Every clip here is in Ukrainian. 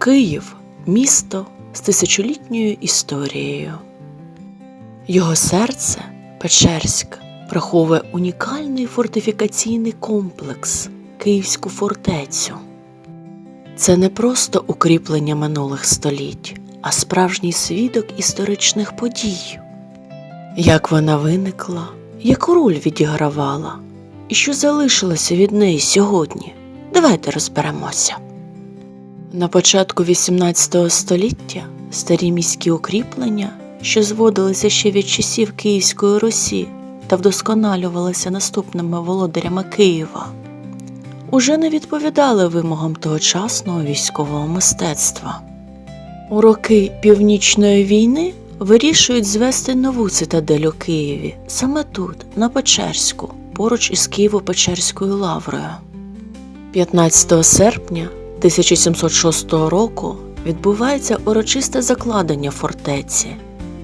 Київ місто з тисячолітньою історією. Його серце Печерськ приховує унікальний фортифікаційний комплекс Київську фортецю. Це не просто укріплення минулих століть, а справжній свідок історичних подій. Як вона виникла, яку роль відігравала, і що залишилося від неї сьогодні? Давайте розберемося. На початку XVIII століття старі міські укріплення, що зводилися ще від часів Київської Русі та вдосконалювалися наступними володарями Києва, уже не відповідали вимогам тогочасного військового мистецтва. У роки Північної війни вирішують звести нову цитадель у Києві, саме тут, на Печерську, поруч із Києво-Печерською лаврою. 15 серпня 1706 року відбувається урочисте закладення фортеці.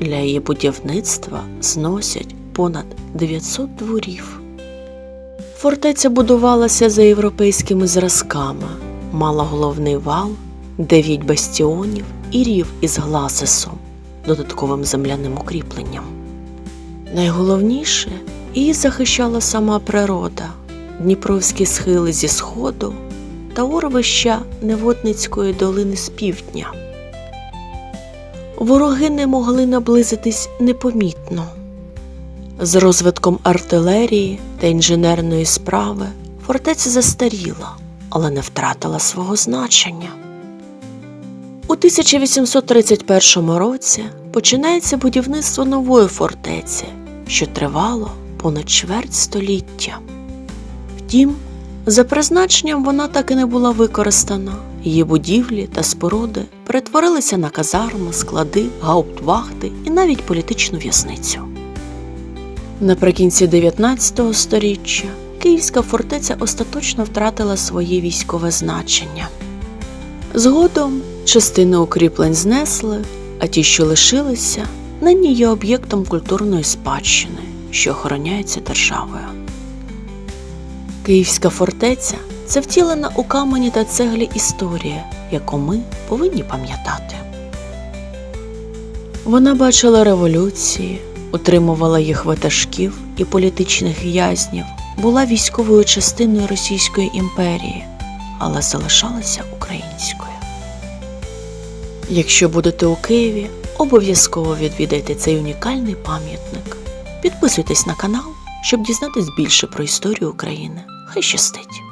Для її будівництва зносять понад 900 дворів. Фортеця будувалася за європейськими зразками, мала головний вал, дев'ять бастіонів і рів із гласисом, додатковим земляним укріпленням. Найголовніше її захищала сама природа, Дніпровські схили зі сходу та урвища Неводницької долини з півдня. Вороги не могли наблизитись непомітно. З розвитком артилерії та інженерної справи фортеця застаріла, але не втратила свого значення. У 1831 році починається будівництво нової фортеці, що тривало понад чверть століття. Втім, за призначенням вона так і не була використана. Її будівлі та споруди перетворилися на казарми, склади, гауптвахти і навіть політичну в'язницю. Наприкінці 19 століття Київська фортеця остаточно втратила своє військове значення. Згодом частини укріплень знесли, а ті, що лишилися, нині є об'єктом культурної спадщини, що охороняється державою. Київська фортеця це втілена у камені та цеглі історія, яку ми повинні пам'ятати. Вона бачила революції, утримувала їх ватажків і політичних в'язнів, була військовою частиною Російської імперії, але залишалася українською. Якщо будете у Києві, обов'язково відвідайте цей унікальний пам'ятник. Підписуйтесь на канал, щоб дізнатись більше про історію України. Хай щастить!